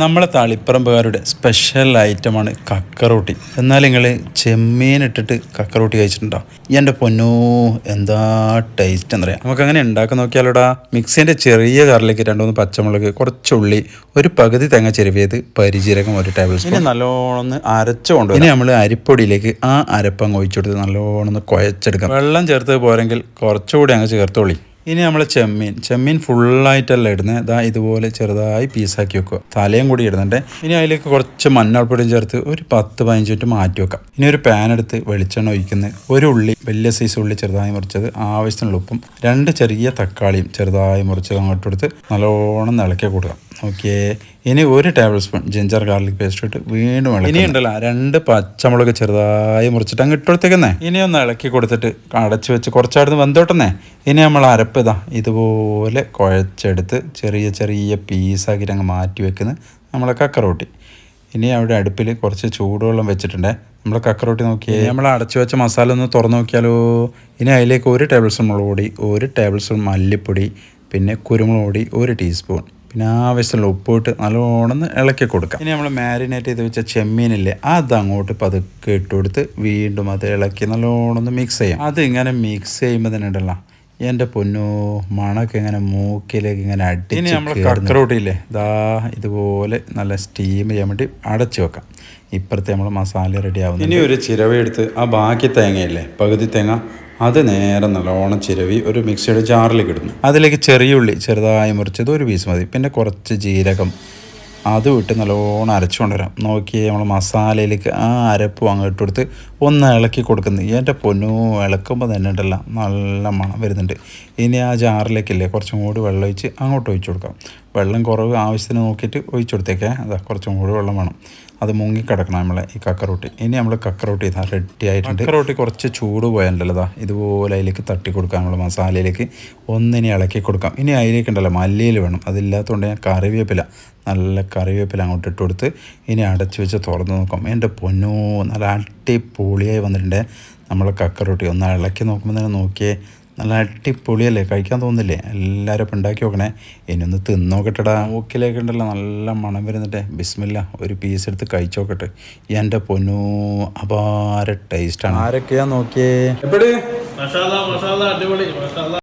നമ്മളെ തളിപ്പറമ്പുകാരുടെ സ്പെഷ്യൽ ഐറ്റമാണ് കക്കറോട്ടി. എന്നാൽ നിങ്ങൾ ചെമ്മീൻ ഇട്ടിട്ട് കക്കറോട്ടി കഴിച്ചിട്ടുണ്ടോ? ഈ എന്റെ പൊന്നോ എന്താ ടേസ്റ്റ് എന്നറിയാം നമുക്ക് അങ്ങനെ ഉണ്ടാക്കി നോക്കിയാലോടാ. മിക്സിന്റെ ചെറിയ കറിലേക്ക് രണ്ടുമൂന്ന് പച്ചമുളക് കുറച്ച് ഉള്ളി ഒരു പകുതി തേങ്ങ ചെരുവിയത് പരിചീരകം ഒരു ടേബിൾ സ്പൂൺ നല്ലോണം അരച്ചുകൊണ്ട് അരച്ചു കൊണ്ടുവരും. ഇനി നമ്മൾ അരിപ്പൊടിയിലേക്ക് ആ അരപ്പങ്ങ് ഒഴിച്ചു കൊടുത്ത് നല്ലോണം ഒന്ന് കുഴച്ചെടുക്കാം. വെള്ളം ചേർത്ത് പോരെങ്കിൽ കുറച്ചുകൂടി അങ്ങ് ചേർത്തോളി. ഇനി നമ്മൾ ചെമ്മീൻ. ചെമ്മീൻ ഫുള്ളായിട്ടല്ല ഇടുന്നത് ഇതാ ഇതുപോലെ ചെറുതായി പീസാക്കി വെക്കുക. തലയും കൂടി ഇടുന്നുണ്ട്. ഇനി അതിലേക്ക് കുറച്ച് മഞ്ഞൾപ്പൊടിയും ചേർത്ത് ഒരു പത്ത് പതിനഞ്ച് മിനിറ്റ് മാറ്റി വെക്കാം. ഇനി ഒരു പാൻ എടുത്ത് വെളിച്ചെണ്ണ ഒഴിക്കുന്നത് ഒരു ഉള്ളി വലിയ സൈസ് ഉള്ളി ചെറുതായി മുറിച്ചത് ആവശ്യത്തിനുള്ള ഉപ്പും രണ്ട് ചെറിയ തക്കാളിയും ചെറുതായി മുറിച്ചത് അങ്ങോട്ട് കൊടുത്ത് നല്ലോണം ഇളക്കി കൊടുക്കാം ഓക്കെ. ഇനി ഒരു tablespoon ginger garlic paste ഇട്ട് വീണ്ടും ഇളക്കി ഇനി ഉണ്ടല്ലോ രണ്ട് പച്ചമുളക് ചെറുതായി മുറിച്ചിട്ട് അങ്ങ് ഇട്ടുകൊടുത്തേക്കുന്നേ ഇനി ഒന്ന് ഇളക്കി കൊടുത്തിട്ട് അടച്ചു വെച്ച് കുറച്ചാടുന്ന് വെന്തോട്ടെന്നേ. ഇനി നമ്മൾ അരപ്പ് ഇതാ ഇതുപോലെ കുഴച്ചെടുത്ത് ചെറിയ ചെറിയ പീസാക്കിയിട്ട് അങ്ങ് മാറ്റി വെക്കുന്ന. നമ്മളെ കക്കറോട്ടി ഇനി അവിടെ അടുപ്പിൽ കുറച്ച് ചൂടുവെള്ളം വെച്ചിട്ടുണ്ടേ. നമ്മൾ കക്കറോട്ടി നോക്കിയേ. നമ്മൾ അടച്ചു വെച്ച മസാല ഒന്ന് തുറന്നു നോക്കിയാലോ. ഇനി അതിലേക്ക് ഒരു ടേബിൾ സ്പൂൺ മുളക് പൊടി ഒരു ടേബിൾ സ്പൂൺ മല്ലിപ്പൊടി പിന്നെ കുരുമുളക് പൊടി ഒരു ടീസ്പൂൺ പിന്നെ ആവശ്യമുള്ള ഉപ്പിട്ട് നല്ലോണം ഇളക്കി കൊടുക്കാം. ഇനി നമ്മൾ മാരിനേറ്റ് ചെയ്ത് വെച്ച ചെമ്മീനില്ലേ അത് അങ്ങോട്ട് പതുക്കെ ഇട്ട് കൊടുത്ത് വീണ്ടും അത് ഇളക്കി നല്ലോണം ഒന്ന് മിക്സ് ചെയ്യാം. അത് ഇങ്ങനെ മിക്സ് ചെയ്യുമ്പോൾ തന്നെ ഉണ്ടല്ലോ എന്റെ പൊന്നു മണക്ക് ഇങ്ങനെ മൂക്കിലേക്ക് ഇങ്ങനെ അടി ഇനി നമ്മൾ കക്കറോട്ടിയില്ലേ ദാ ഇതുപോലെ നല്ല സ്റ്റീം ചെയ്യാൻ വേണ്ടി അടച്ചു വെക്കാം. ഇപ്പുറത്തെ നമ്മൾ മസാല റെഡി ആവുന്നു ഇനി ഒരു ചിരവ എടുത്ത് ആ ബാക്കി തേങ്ങയില്ലേ പകുതി തേങ്ങ അത് നേരെ നല്ലോണം ചിരവി ഒരു മിക്സിയുടെ ജാറിലേക്ക് ഇടുന്നു. അതിലേക്ക് ചെറിയ ഉള്ളി ചെറുതായി മുറിച്ചത് ഒരു പീസ് മതി. പിന്നെ കുറച്ച് ജീരകം അതും ഇട്ട് നല്ലോണം അരച്ചു കൊണ്ടുവരാം. നോക്കി നമ്മൾ മസാലയിലേക്ക് ആ അരപ്പും അങ്ങ് ഇട്ട് കൊടുത്ത് ഒന്ന് ഇളക്കി കൊടുക്കുന്നു. എന്റെ പൊന്നു ഇളക്കുമ്പോൾ തന്നെ ഉണ്ടല്ല നല്ല മണം വരുന്നുണ്ട്. ഇനി ആ ജാറിലേക്കില്ലേ കുറച്ചും കൂടി വെള്ളം ഒഴിച്ച് അങ്ങോട്ട് ഒഴിച്ചു കൊടുക്കാം. വെള്ളം കുറവ് ആവശ്യത്തിന് നോക്കിയിട്ട് ഒഴിച്ചു കൊടുത്തേക്കേ. അതാ കുറച്ചും കൂടി വെള്ളം വേണം. അത് മുങ്ങിക്കിടക്കണം നമ്മളെ ഈ കക്കറോട്ടി. ഇനി നമ്മൾ കക്കറോട്ടി ഇതാ റെഡി ആയിട്ടുണ്ട്. കക്കറോട്ടി കുറച്ച് ചൂട് പോയാലുണ്ടല്ലോ ഇതാ. ഇതുപോലെ അതിലേക്ക് തട്ടി കൊടുക്കാം നമ്മൾ മസാലയിലേക്ക്. ഒന്നിനി ഇളക്കി കൊടുക്കാം. ഇനി അതിലേക്ക് ഉണ്ടല്ലോ മല്ലിയിൽ വേണം. അതില്ലാത്തതുകൊണ്ട് ഞാൻ കറിവേപ്പില നല്ല കറിവേപ്പില അങ്ങോട്ട് ഇട്ട് കൊടുത്ത് ഇനി അടച്ചു വെച്ച് തുറന്ന് നോക്കാം. എന്റെ പൊന്നോ നല്ല അടിപൊളിയായി വന്നിട്ടുണ്ട് നമ്മളെ കക്കറോട്ടി. ഒന്ന് ഇളക്കി നോക്കുമ്പോൾ തന്നെ നോക്കിയേ നല്ല അടിപൊളിയല്ലേ? കഴിക്കാൻ തോന്നുന്നില്ലേ? എല്ലാവരും ഇപ്പം ഉണ്ടാക്കി നോക്കണേ. ഇനി ഒന്ന് തിന്നോക്കട്ടെടാ ഓക്കിലേക്ക് ഉണ്ടല്ലോ നല്ല മണം വരുന്നിട്ട് ബിസ്മില്ല ഒരു പീസ് എടുത്ത് കഴിച്ചു നോക്കട്ടെ. എന്റെ പൊന്നു അപാര ടേസ്റ്റാണ് ആരൊക്കെയാ നോക്കിയേ? മസാല മസാല അടിപൊളി. മസാല